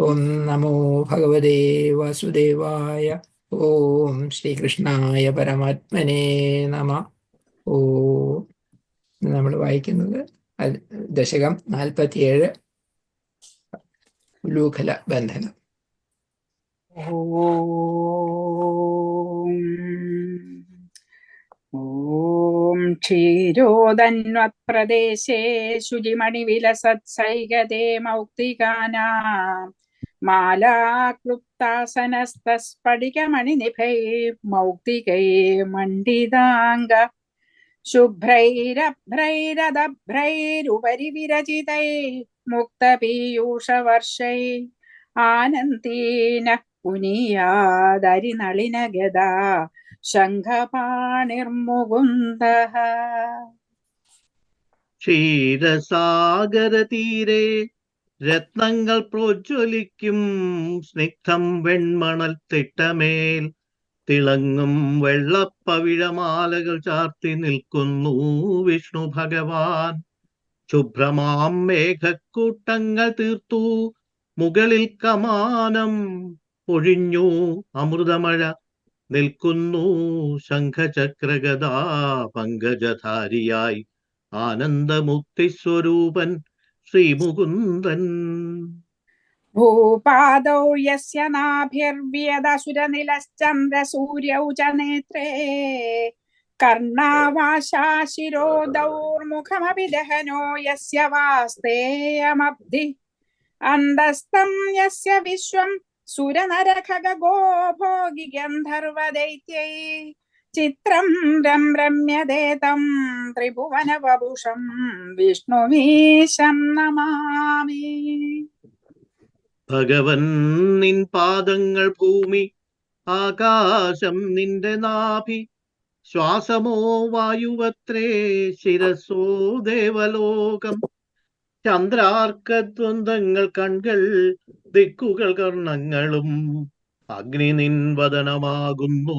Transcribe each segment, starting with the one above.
ഓം നമോ ഭഗവതേ വാസുദേവായ ഓം ശ്രീകൃഷ്ണായ പരമാത്മനെ നമ. ഓ നമ്മൾ വായിക്കുന്നത് ദശകം നാൽപ്പത്തിയേഴ്. ഉലൂഖല ബന്ധനം. ഓം ക്ഷീരോദന്വത്പ്രദേശേ ശുചിമണിവിലസത്സൈകതേ മൗക്തികാനാം. മാലാക്ലുപ്താസനസ്തസ്ഫടികമണിനിഭൈ മൗക്തികൈ മണ്ഡിതാംഗ ശുഭ്രൈരഭ്രൈരദഭ്രൈരുപരി വിരചിതൈ മുക്തപീയൂഷവർഷൈ ആനന്ദീന പുനീയാദരിനളിനഗദാ ശംഖപാണിർമുകുന്ദ. ക്ഷീരസാഗരതീരെ രത്നങ്ങൾ പ്രോജ്വലിക്കും. സ്നിഗ്ധം വെൺമണൽ തിട്ടമേൽ തിളങ്ങും വെള്ളപ്പവിഴമാലകൾ ചാർത്തി നിൽക്കുന്നു വിഷ്ണു ഭഗവാൻ. ശുഭ്രമാം മേഘക്കൂട്ടങ്ങൾ തീർത്തു മുകളിൽ കമാനം ഒഴിഞ്ഞു അമൃതമഴ നിൽക്കുന്നു ശംഖചക്രഗദാ പങ്കജധാരിയായി. ആനന്ദമുക്തിസ്വരൂപൻ ശ്രീമുകുന്ദൻ. ഭൂപാദൗ യസ്യ നാഭിർവ്യദസുരനിലശ്ചന്ദ്രസൂര്യൗ ച നേത്രേ കർണാവാശാശിരോദൗർമുഖമപി ദഹനോ യസ്യ വാസ്തേയമബ്ധി അന്തസ്തം യസ്യ വിശ്വം സുരനരഖഗോ ഗന്ധർവദൈത്യൈ ചിത്രം രം രമ്യതേ തം ത്രിഭുവനവപുഷം വിഷ്ണുവീശം നമാമി. ഭഗവൻ നിൻ പാദങ്ങൾ ഭൂമി ആകാശം നിന്റെ നാഭി ശ്വാസമോ വായുവത്രേ ശിരസോ ദേവലോകം. ചന്ദ്രാർക്കദ്വന്ദ്ങ്ങൾ കൺകൾ ദിക്കുകൾ കർണങ്ങളും അഗ്നി നിൻ വദനമാകുന്നു.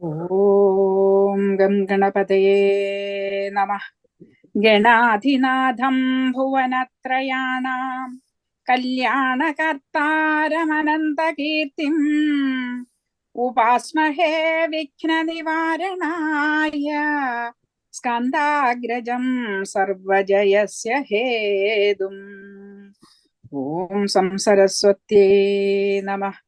ഓം ഗം ഗണപതയേ നമ ഗണാധിനാഥം ഭുവനത്രയാണാം കല്യാണകർത്താരമനന്തകീർത്തിം ഉപാസ്മഹേ വിഘ്നനിവാരണായ സ്കന്ദാഗ്രജം സർവജയസ്യ ഹേതും ഓം സംസരസ്വത്യേ നമഃ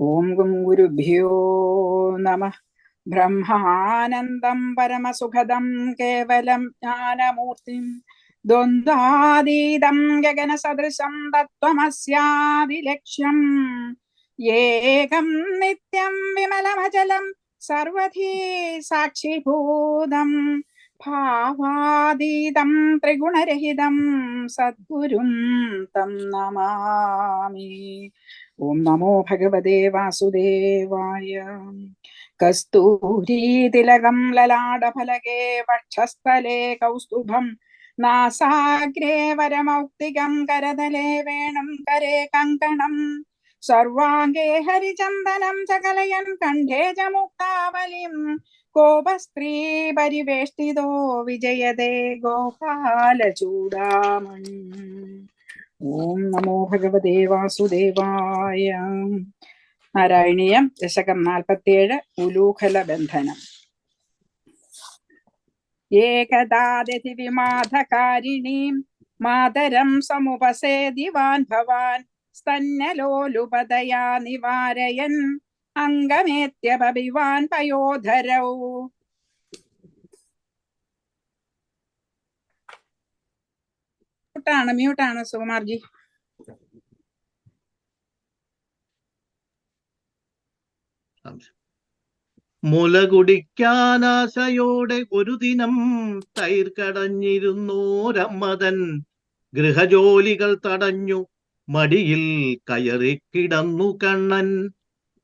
ഓം ഗും ഗുരുഭ്യോ നമ. ബ്രഹ്മാനന്ദം പരമസുഖദം കേവലം ജ്ഞാനമൂർത്തിം ദ്വന്ദ്വാതീതം ഗഗനസദൃശം തത്വമസ്യാദിലക്ഷ്യം ഏകം നിത്യം വിമലമചലം സർവധീ സാക്ഷിഭൂതം. ഭാവാതീതം ത്രിഗുണരഹിതം സദ്ഗുരും തം നമാമി. ഓം നമോ ഭഗവതേ വാസുദേവായ. കസ്തൂരീതിലകം ലലാടഫലകേ വക്ഷസ്ഥലേ കൗസ്തുഭം നാസാഗ്രേ വരമൗക്തികം കരതലേ വേണം കരേ കങ്കണം. സർവാംഗേ ഹരിചന്ദനം ചകലയൻ കണ്ഠേ ച മുക്താവലിം കോപസ്ത്രീ പരിവേഷ്ടിതോ വിജയതേ ഗോപാലചൂടാമണി ഓം നമോ ഭഗവതേ വാസുദേവായ. നാരായണീയം ദശകം നാൽപ്പത്തിയേഴ് ഉലൂഖല ബന്ധനം ഏകദാദതി വിമാധകാരിണീം മാതരം സമുപസേദിവാൻ ഭവാൻ. സ്തന്നലോലുപതയാ നിവാരയൻ. അംഗമേത്യപിവാൻ പയോധരൗ. മ്യൂട്ടാണ് മ്യൂട്ടാണ് സുകുമാർജി. മുല കുടിക്കാനാശയോടെ ഒരു ദിനം തൈർ കടഞ്ഞിരുന്നോരമ്മതൻ. ഗൃഹജോലികൾ തടഞ്ഞു മടിയിൽ കയറി കിടന്നു കണ്ണൻ.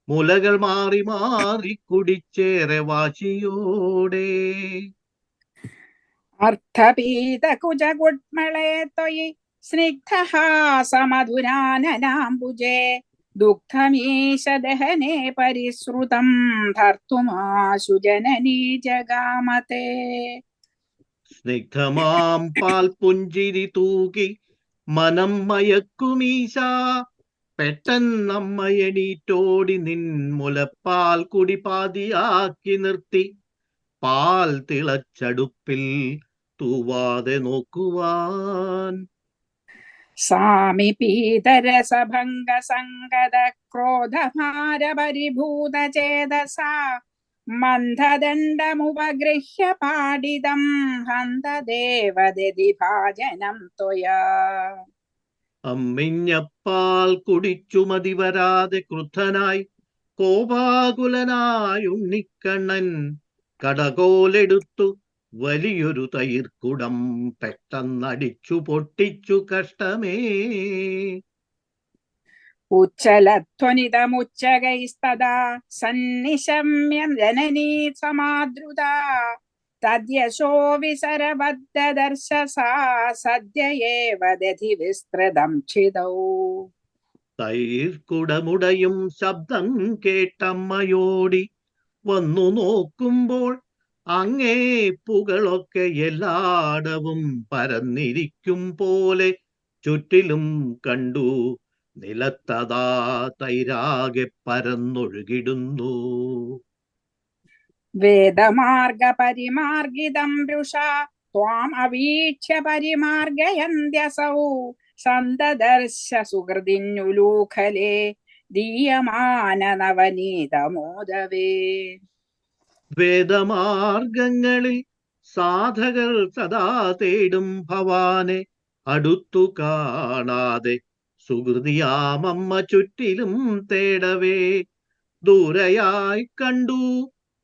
മുലകൾ മാറി മാറി കുടിച്ചേറെ വാശിയോടെ. അർത്ഥപീത അർത്ഥപീതകുജകുട്മളേ തൊയി സ്നിഗ്ധഹാസമധുരാനനാംബുജേ ദുഃഖമീശദഹനെ പരിശ്രുതം ധർത്തുമാശു ജനനീ ജഗാമതേ. സ്നിഗ്ധമാം പാൽ പുഞ്ചിരി തൂകി മനം മയക്കുമീശ. പെട്ടെന്നമ്മയെണീറ്റോടി നിൻ മുലപ്പാൽ കുടി പാതിയാക്കി നിർത്തി. പാൽ തിളച്ചടുപ്പിൽ തൂവാതെ നോക്കുവാൻ. സാമി പീതരസഭംഗ സംഗത ക്രോധഭാര പരിഭൂത ചേതസാ മന്ദദണ്ഡമുപഗൃഹ്യ പാടിതം ഹന്തദേവദതി ഭാജനം ത്വയാ. അമ്മിഞ്ഞപ്പാൽ കുടിച്ചു മതി വരാതെ ക്രുദ്ധനായി കോപാകുലനായി ഉണ്ണിക്കണ്ണൻ കടകോലെടുത്തു വലിയൊരു തൈർക്കുടം പെട്ടെന്നടിച്ചു പൊട്ടിച്ചു കഷ്ടമേ. ജനനീ സമാദ്രുത തദ്യശോ വിസരബദ്ധദർശ സാ സദ്യ ഏവ ദധി വിസ്തൃതം ക്ഷിതൗ തൈർക്കുടമുടയും ശബ്ദം കേട്ടമ്മയോടി വന്നു നോക്കുമ്പോൾ അങ്ങേ പുകളൊക്കെ എല്ലാടവും പരന്നിരിക്കും പോലെ ചുറ്റിലും കണ്ടു നിലത്തതാ തൈരാകെ പരന്നൊഴുകിടുന്നു. വേദമാർഗ പരിമാർഗിതം വൃഷ ത്വാം അവീക്ഷ്യ പരിമാർഗയന്ത്യസൗ. സന്തദർശ സുഹൃതിന്നുലൂഖലേ ദീയമാന നവനീതമോദവേ വേദമാർഗങ്ങളിൽ സാധകർ സദാ തേടും ഭവാനെ അടുത്തു കാണാതെ സുഹൃതിയാമമ്മ ചുറ്റിലും തേടവേ ദൂരയായി കണ്ടു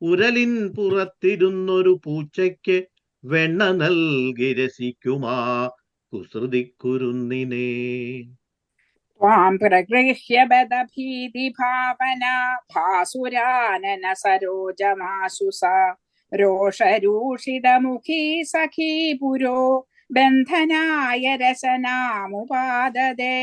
ഉരലിൻ പുറത്തിരുന്നൊരു പൂച്ചയ്ക്ക് വെണ്ണ നൽകി രസിക്കുമാ കുസൃതിക്കുരുന്നിനെ त्वां प्रगृह्य बदभीतिभावना भासुरानन सरोजमाशु सा रोषरूषितमुखी सखी पुरो ബന്ധനായ രസനാമുപാദതേ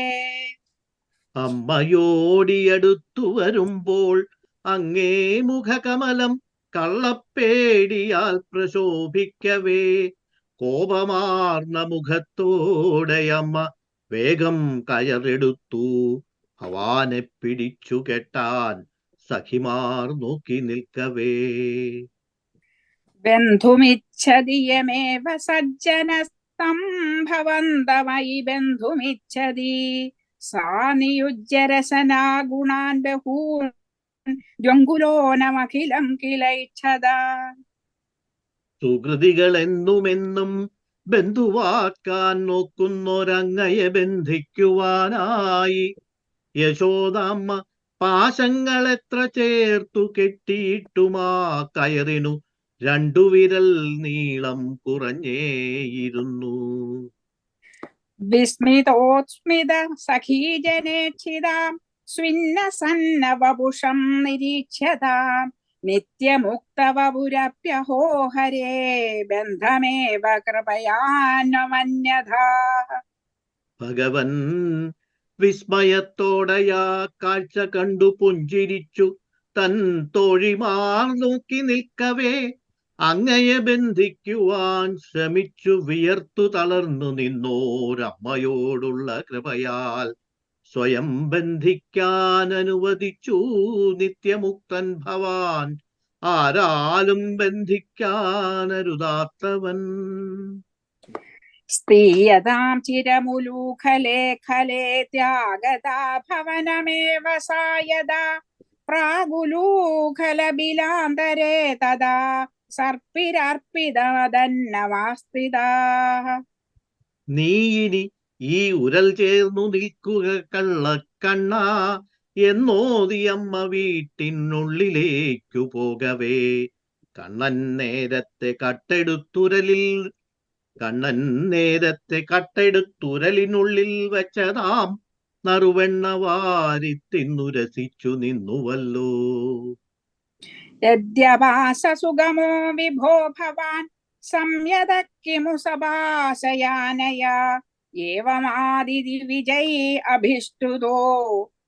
അമ്മയോടിയടുത്തു വരുമ്പോൾ അങ്ങേ മുഖകമലം കള്ളപ്പേടിയാൽ പ്രശോഭിക്കവേ. കോപമാർന്ന മുഖത്തോടെ അമ്മ വേഗം കയറെടുത്തു. അവാനെ പിടിച്ചു കെട്ടാൻ സഖിമാർ നോക്കി നിൽക്കവേ. ബന്ധുമിച്ഛതിയമേവ സജ്ജന തം ഭവന്ത ബന്ധുമിച്ഛതി സാ നിയുജ്യരസനാ ഗുണാൻ ബഹൂൻ ജ്വങ്കുലോനമഖിലം കിലൈച്ഛത സുഹൃതികളെന്നുമെന്നും ബന്ധുവാക്കാൻ നോക്കുന്നൊരങ്ങയെ ബന്ധിക്കുവാനായി. യശോദാമ്മ പാശങ്ങളെത്ര ചേർത്തു കെട്ടിയിട്ടുമാ കയറിനു രണ്ടു വിരൽ നീളം കുറഞ്ഞേയിരുന്നു വിസ്മിതോസ്മിത സഖീജനേക്ഷിതാം സ്വിന്നസന്നവപുഷം നിരീക്ഷതാം നിത്യമുക്തവപുരപ്യഹോ ബന്ധമേവ കൃപയാന്വമന്യഥാ ഭഗവൻ വിസ്മയത്തോടയാ കാഴ്ച കണ്ടു പുഞ്ചിരിച്ചു. തൻ തോഴിമാർ നോക്കി നിൽക്കവേ അങ്ങയെ ബന്ധിക്കുവാൻ ശ്രമിച്ചു വിയർത്തു തളർന്നു നിന്നോരമ്മയോടുള്ള കൃപയാൽ സ്വയം ബന്ധിക്കാൻ അനുവദിച്ചു നിത്യമുക്തൻ ഭവാൻ. ആരാലും ബന്ധിക്കാനരുതാത്തവൻ സ്ത്രീയതാം ചിരമുലൂഖലേ ഖലേ ത്യാഗതാ ഭവനമേവ സായത. പ്രാഗുലൂഖലബിലാന്തരേ തദാ സർപ്പിരർപ്പിതവദന്നവാസ്തിതാः നീ ഇനി ഈ ഉരൽ ചേർന്നു നിൽക്കുക കള്ളക്കണ്ണ. എന്നോതിയമ്മ വീട്ടിനുള്ളിലേക്കു പോകവേ. കണ്ണൻ നേരത്തെ കട്ടെടുത്തുരലിൽ കണ്ണൻ നേരത്തെ കട്ടെടുത്തുരലിനുള്ളിൽ വെച്ചതാം. നറുവെണ്ണ വാരി തിന്നു രസിച്ചു നിന്നുവല്ലോ यद्यवाससुगमो विभो भवान् संयद किमु सभाशयानया एवमादिविजयी अभिष्टुतो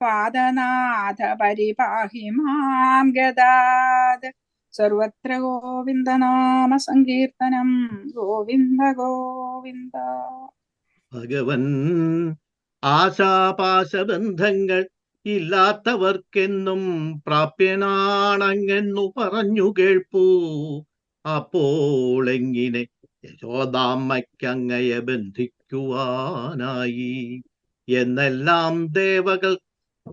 पादनाथ परिपाहि मां गदात् सर्वत्र गोविन्दनाम सङ्कीर्तनं गोविन्द गोविन्द ഭഗവൻ ആശാപാശബന്ധങ്ങൾ ഇല്ലാത്തവർക്കെന്നും പ്രാപ്യനാണങ്ങെന്നു പറഞ്ഞു കേൾപ്പൂ. അപ്പോൾ യശോദാമ്മയ്ക്കങ്ങയെ ബന്ധിക്കുവാനായി? എന്നെല്ലാം ദേവകൾ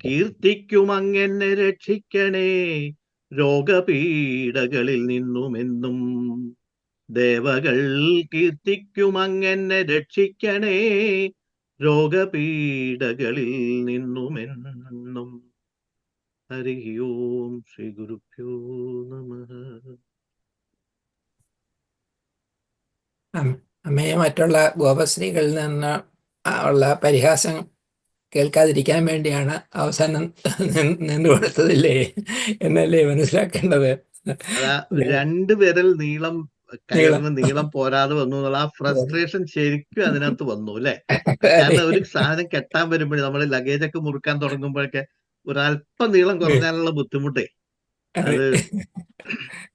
കീർത്തിക്കുമങ്ങനെ രക്ഷിക്കണേ. രോഗപീഠകളിൽ നിന്നുമെന്നും ദേവകൾ കീർത്തിക്കുമങ്ങനെ രക്ഷിക്കണേ. രോഗപീഠകളിൽ നിന്നുമെന്നും ഹരി ഓം ശ്രീ ഗുരുഭ്യോ നമ. അമ്മയെ മറ്റുള്ള ഗോപശ്രീകളിൽ നിന്ന് ഉള്ള പരിഹാസം കേൾക്കാതിരിക്കാൻ വേണ്ടിയാണ് അവസാനം നിന്ന് കൊടുത്തതില്ലേ? എന്നല്ലേ മനസ്സിലാക്കേണ്ടത്? രണ്ട് വിരൽ നീളം കയറിന് നീളം. പോരാതെ വന്നു എന്നുള്ള ആ ഫ്രസ്ട്രേഷൻ ശരിക്കും അതിനകത്ത് വന്നു അല്ലെ? കാരണം ഒരു സാധനം കെട്ടാൻ വരുമ്പോഴേ നമ്മൾ ലഗേജ് ഒക്കെ മുറുക്കാൻ തുടങ്ങുമ്പോഴൊക്കെ ഒരല്പം നീളം കുറഞ്ഞാലുള്ള ബുദ്ധിമുട്ടേ. അത്